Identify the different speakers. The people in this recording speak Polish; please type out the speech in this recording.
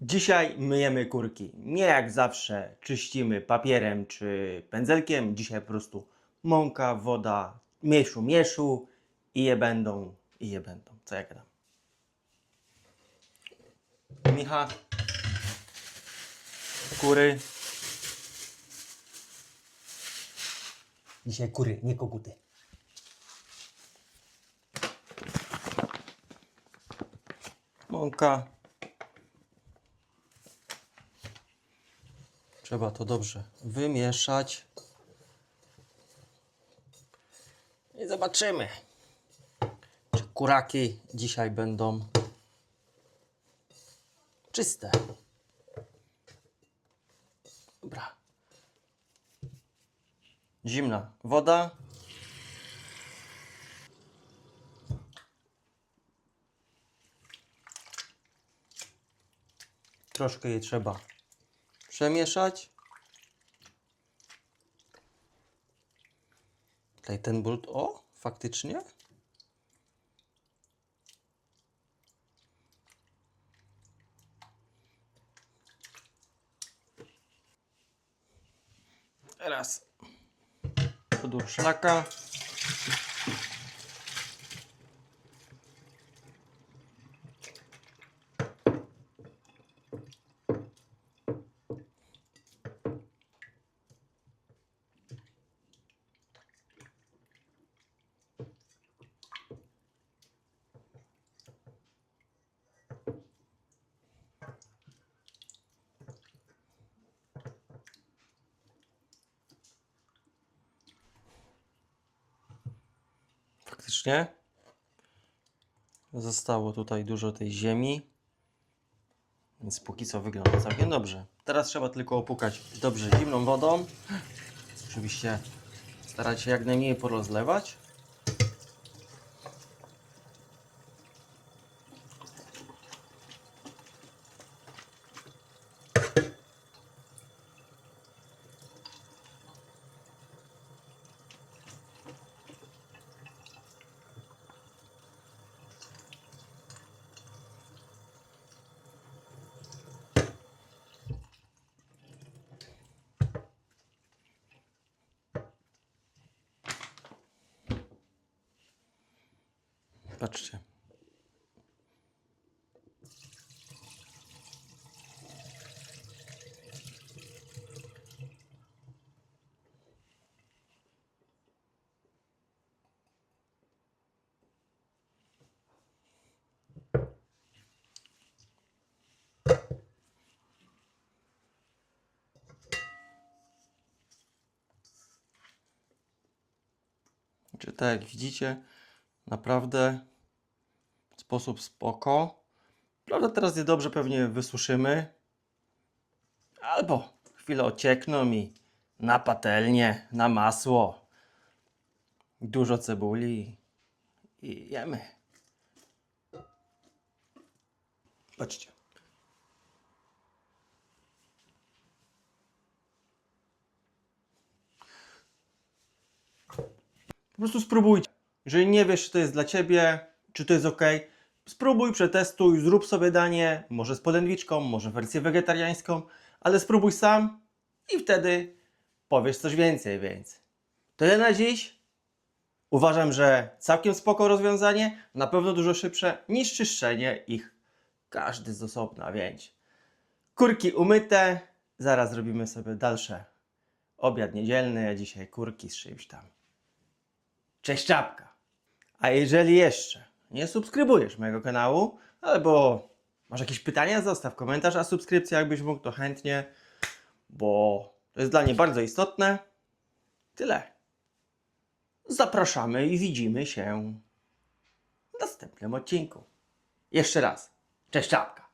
Speaker 1: Dzisiaj myjemy kurki. Nie jak zawsze czyścimy papierem czy pędzelkiem. Dzisiaj po prostu mąka, woda, mieszu, mieszu i je będą, i je będą. Co ja gadam? Micha. Kury.
Speaker 2: Dzisiaj kury, nie koguty.
Speaker 1: Mąka. Trzeba to dobrze wymieszać. I zobaczymy, czy kuraki dzisiaj będą czyste. Dobra. Zimna woda. Troszkę je trzeba przemieszać. Tutaj ten brud, o, faktycznie. Teraz podór szlaka. Faktycznie. Zostało tutaj dużo tej ziemi. Więc póki co wygląda całkiem dobrze. Teraz trzeba tylko opukać dobrze zimną wodą. Oczywiście starać się jak najmniej porozlewać. Patrzcie. Czy tak jak widzicie, naprawdę sposób spoko. Prawda, teraz je dobrze pewnie wysuszymy. Albo chwilę ociekną i na patelnię, na masło. Dużo cebuli i jemy. Patrzcie. Po prostu spróbujcie. Jeżeli nie wiesz, czy to jest dla ciebie, czy to jest ok, spróbuj, przetestuj, zrób sobie danie, może z polędwiczką, może wersję wegetariańską, ale spróbuj sam i wtedy powiesz coś więcej, więc to ja na dziś. Uważam, że całkiem spoko rozwiązanie, na pewno dużo szybsze niż czyszczenie ich każdy z osobna, więc kurki umyte, zaraz zrobimy sobie dalsze obiad niedzielny, a dzisiaj kurki z czymś tam. Cześć czapka! A jeżeli jeszcze nie subskrybujesz mojego kanału, albo masz jakieś pytania, zostaw komentarz, a subskrypcja jakbyś mógł, to chętnie, bo to jest dla mnie bardzo istotne. Tyle. Zapraszamy i widzimy się w następnym odcinku. Jeszcze raz. Cześć czapka!